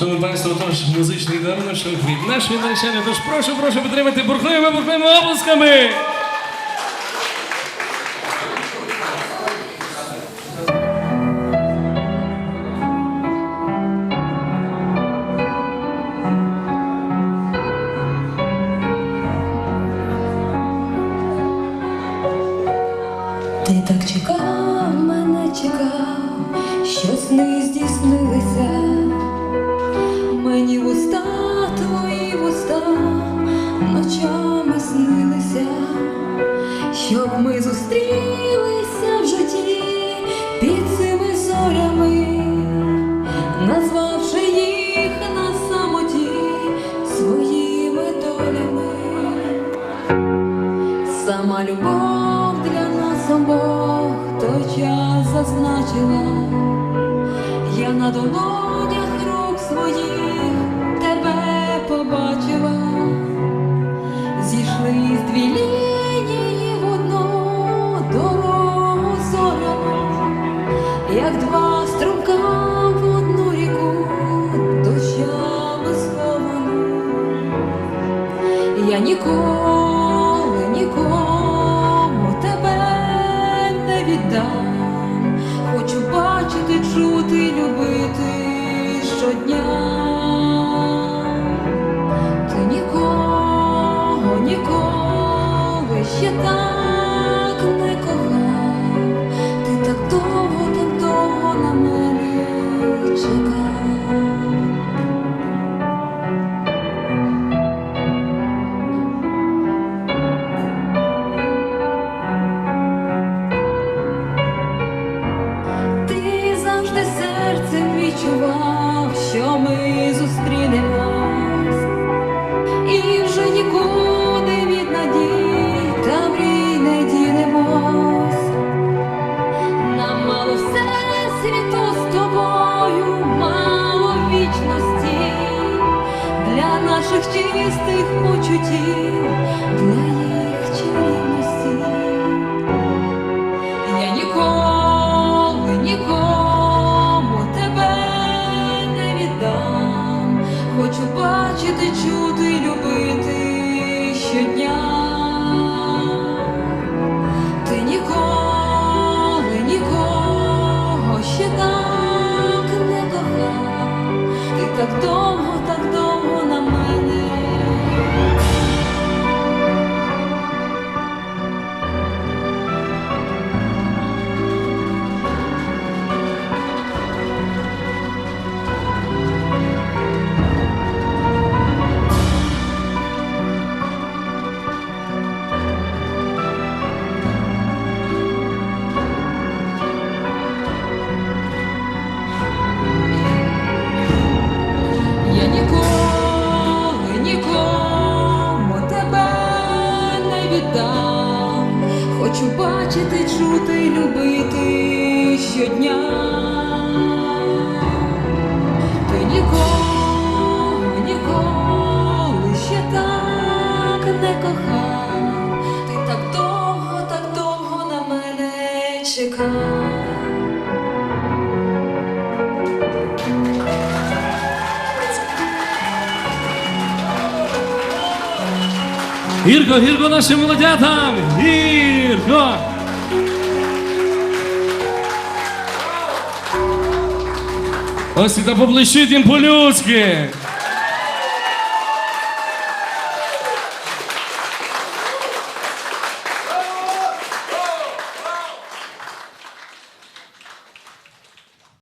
Шановні панство, тож музичний даруночок від нашої нареченої. Тож прошу, прошу підтримати бурхливими, бурхливими обласками. Ти так чекав, мене чекав, що сни здійснилися, вуста твої вуста ночами снилися, щоб ми зустрілися в житті під цими зорями, назвавши їх на самоті своїми долями. Сама любов для нас обох той час зазначила, я на долонях рук своїх як два струмка в одну ріку, дощами сховану. Я ніколи нікому тебе не віддам. Хочу бачити, чути, любити щодня. Ти нікого, ніколи ще так чистих почуттів, для їх чарівності. Я ніколи нікому тебе не віддам. Хочу бачити, чути, любити щодня. Так не кохав. Ти так довго, так довго на мене чекав. Гірко, гірко нашим молодятам! Гірко! Ось і та поблищить їм по-людськи!